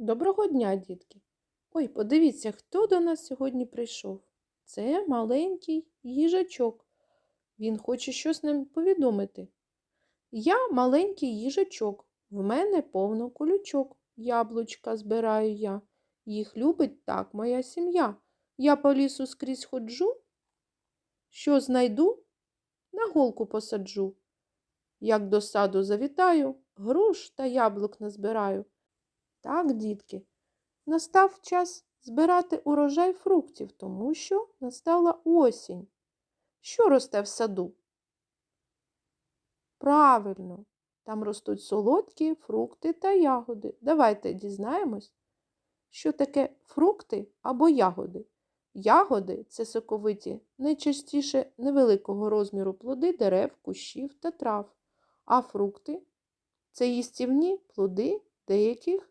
Доброго дня, дітки! Ой, подивіться, хто до нас сьогодні прийшов. Це маленький їжачок. Він хоче щось нам повідомити. Я маленький їжачок, в мене повно колючок. Яблучка збираю я. Їх любить так моя сім'я. Я по лісу скрізь ходжу. Що знайду, на голку посаджу. Як до саду завітаю, груш та яблук назбираю. Так, дітки, настав час збирати урожай фруктів, тому що настала осінь. Що росте в саду? Правильно, там ростуть солодкі фрукти та ягоди. Давайте дізнаємось, що таке фрукти або ягоди. Ягоди це соковиті, найчастіше невеликого розміру плоди дерев, кущів та трав, а фрукти це їстівні плоди деяких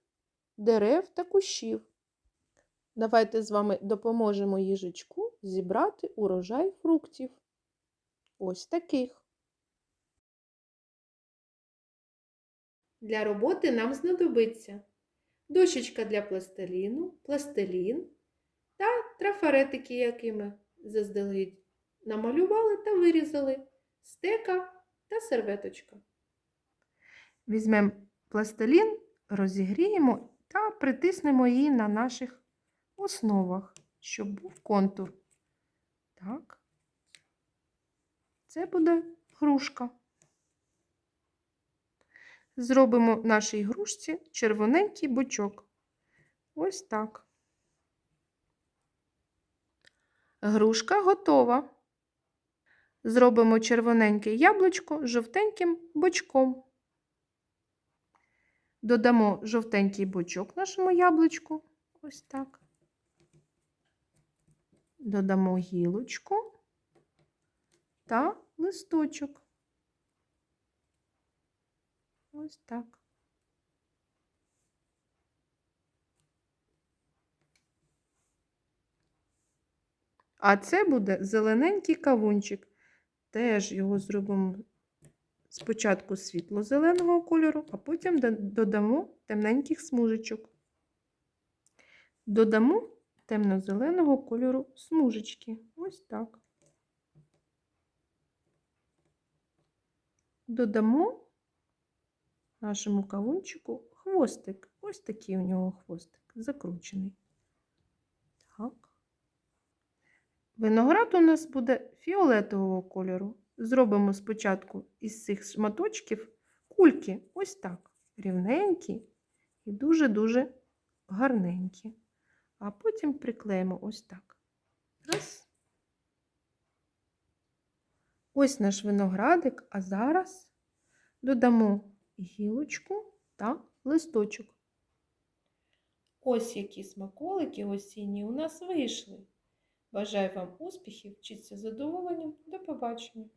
дерев та кущів. Давайте з вами допоможемо їжачку зібрати урожай фруктів. Ось таких. Для роботи нам знадобиться дощечка для пластиліну, пластилін та трафаретики, якими заздалегідь намалювали та вирізали, стека та серветочка. Візьмемо пластилін, розігріємо та притиснемо її на наших основах, щоб був контур. Так. Це буде грушка. Зробимо нашій грушці червоненький бочок. Ось так. Грушка готова. Зробимо червоненьке яблучко жовтеньким бочком. Додамо жовтенький бочок нашому яблучку. Ось так. Додамо гілочку та листочок. Ось так. А це буде зелененький кавунчик. Теж його зробимо спочатку світло-зеленого кольору, а потім додамо темненьких смужечок. Додамо темно-зеленого кольору смужечки. Ось так. Додамо нашому кавунчику хвостик. Ось такий у нього хвостик, закручений. Так. Виноград у нас буде фіолетового кольору. Зробимо спочатку із цих шматочків кульки, ось так, рівненькі і дуже-дуже гарненькі. А потім приклеїмо ось так. Раз. Ось наш виноградик, а зараз додамо гілочку та листочок. Ось які смаколики осінні у нас вийшли. Бажаю вам успіхів, вчіться задоволенням. До побачення!